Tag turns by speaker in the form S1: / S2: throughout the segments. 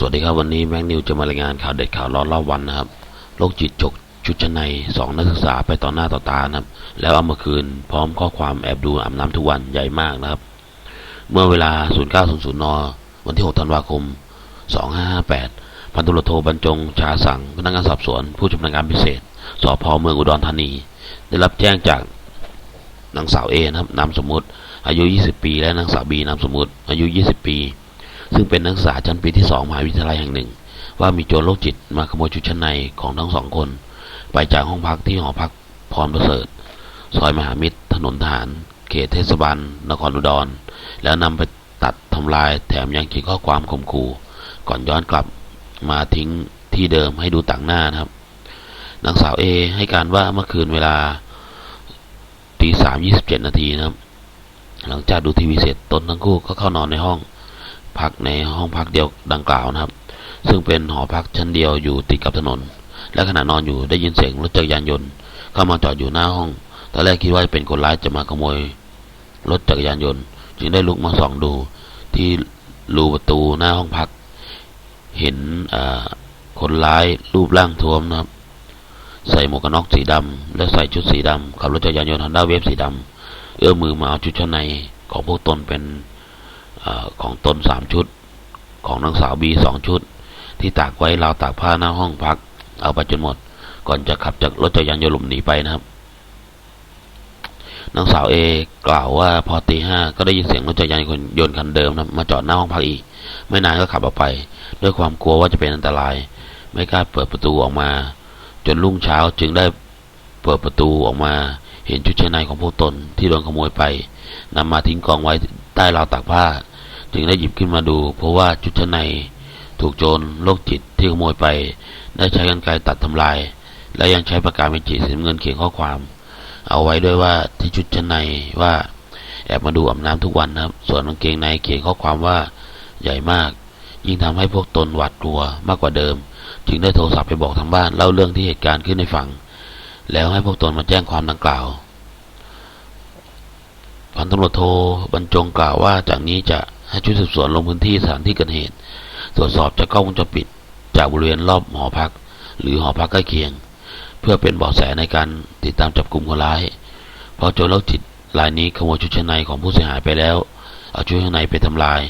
S1: สวัสดีครับวันนี้แม็กนิวจะมารายงานข่าวเด็ดข่าวร้อนรอบวันนะครับโรคจิตจกชุดชั้นในสองนักศึกษาไปต่อหน้าต่อตานะครับ แล้วเอามาคืนพร้อมข้อความแอบดูอาบน้ำทุกวันใหญ่มากนะครับ เมื่อเวลา 0900 น วันที่ 6 ธันวาคม 2558 พันตุรโทบรรจงชาสังพนักงานสอบสวน ผู้ชำนาญการพิเศษสพเมืองอุดรธานี ได้รับแจ้งจากนางสาวเอนะครับนามสมมุติ อายุ 20 ปี และนางสาวบีนามสมมุติ อายุ 20 ปี ซึ่งเป็นนักศึกษาชั้นปีที่สองมหาวิทยาลัยแห่งหนึ่ง ว่ามีโจรโรคจิตมาขโมยชุดชั้นในของทั้งสองคน ไปจากห้องพักที่หอพักพรประเสริฐ ซอยมหามิตร ถนนทหาร เขตเทศบาลนครอุดร แล้วนำไปตัดทำลายแถมยังเขียนข้อความข่มขู่ก่อนย้อนกลับมาทิ้งที่เดิมให้ดูต่างหน้านะครับนางสาวเอให้การว่าเมื่อคืนเวลาตีสามยี่สิบเจ็ดนาทีนะครับ หลังจากดูทีวีเสร็จตนทั้งคู่ก็เข้านอนในห้อง พักในห้องพักเดียวดังกล่าวนะครับ ซึ่งเป็นหอพักชั้นเดียวอยู่ติดกับถนน และขณะนอนอยู่ได้ยินเสียงรถจักรยานยนต์ เข้ามาจอดอยู่หน้าห้องตอนแรกคิดว่าเป็นคนร้ายจะมาขโมยรถจักรยานยนต์ จึงได้ลุกมาส่องดู ที่รูประตูหน้าห้องพัก เห็นคนร้ายรูปร่างท้วมนะครับ ใส่หมวกกันน็อกสีดำและใส่ชุดสีดำขับรถจักรยานยนต์ฮอนด้าเวฟสีดำเอื้อมมือมาเอาชุดชั้นในของพวกตนเป็น อของตนสามชุด ของนางสาวบีสองชุด ที่ตากไว้ราวตากผ้าหน้าห้องพัก เอาไปจนหมด ก่อนจะขับจากรถจักรยานยนต์หลบหนีไปนะครับนางสาวเอกล่าวว่าพอตีห้าก็ได้ยินเสียงรถจักรยานยนต์คันเดิมนะมาจอดหน้าห้องพักอีก ไม่นานก็ขับออกไป ด้วยความกลัวว่าจะเป็นอันตราย ไม่กล้าเปิดประตูออกมา จนรุ่งเช้าจึงได้เปิดประตูออกมา เห็นชุดชั้นในของพวกตนที่โดนขโมยไปนำมาทิ้งกองไว้ ใต้ราวตากผ้า จึงได้หยิบขึ้นมาดู เพราะว่าชุดชั้นในถูกโจรโรคจิตที่ขโมยไป ได้ใช้กรรไกตัดทำลาย และยังใช้ปากกาเมจิสีเงินเขียนข้อความ เอาไว้ด้วยว่าที่ชุดชั้นในว่า แอบมาดูอาบน้ำทุกวันนะครับ ส่วนกางเกงในเขียนข้อความว่าใหญ่มาก ยิ่งทำให้พวกตนหวาดกลัวมากกว่าเดิม จึงได้โทรศัพท์ไปบอกทางบ้านเล่าเรื่องที่เหตุการณ์ขึ้นให้ฟังแล้วให้พวกตนมาแจ้งความดังกล่าว พันตำรวจโทบรรจงกล่าวว่าจากนี้จะให้ชุดสืบสวนลงพื้นที่สถานที่เกิดเหตุ ตรวจสอบจากกล้องวงจรปิด จากบริเวณรอบหอพัก หรือหอพักใกล้เคียง เพื่อเป็นเบาะแสในการติดตามจับกลุ่มคนร้าย เพราะโจรโรคจิตรายนี้ขโมยชุดชั้นในของผู้เสียหายไปแล้ว เอาชุดชั้นในไปทำลาย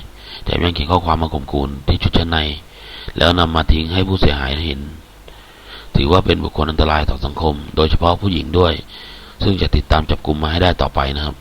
S1: แถมยังเขียนข้อความมาข่มขู่ที่ชุดชั้นใน แล้วนำมาทิ้งให้ผู้เสียหายเห็น ถือว่าเป็นบุคคลอันตรายต่อสังคม โดยเฉพาะผู้หญิงด้วย ซึ่งจะติดตามจับกลุ่มมาให้ได้ต่อไปนะครับ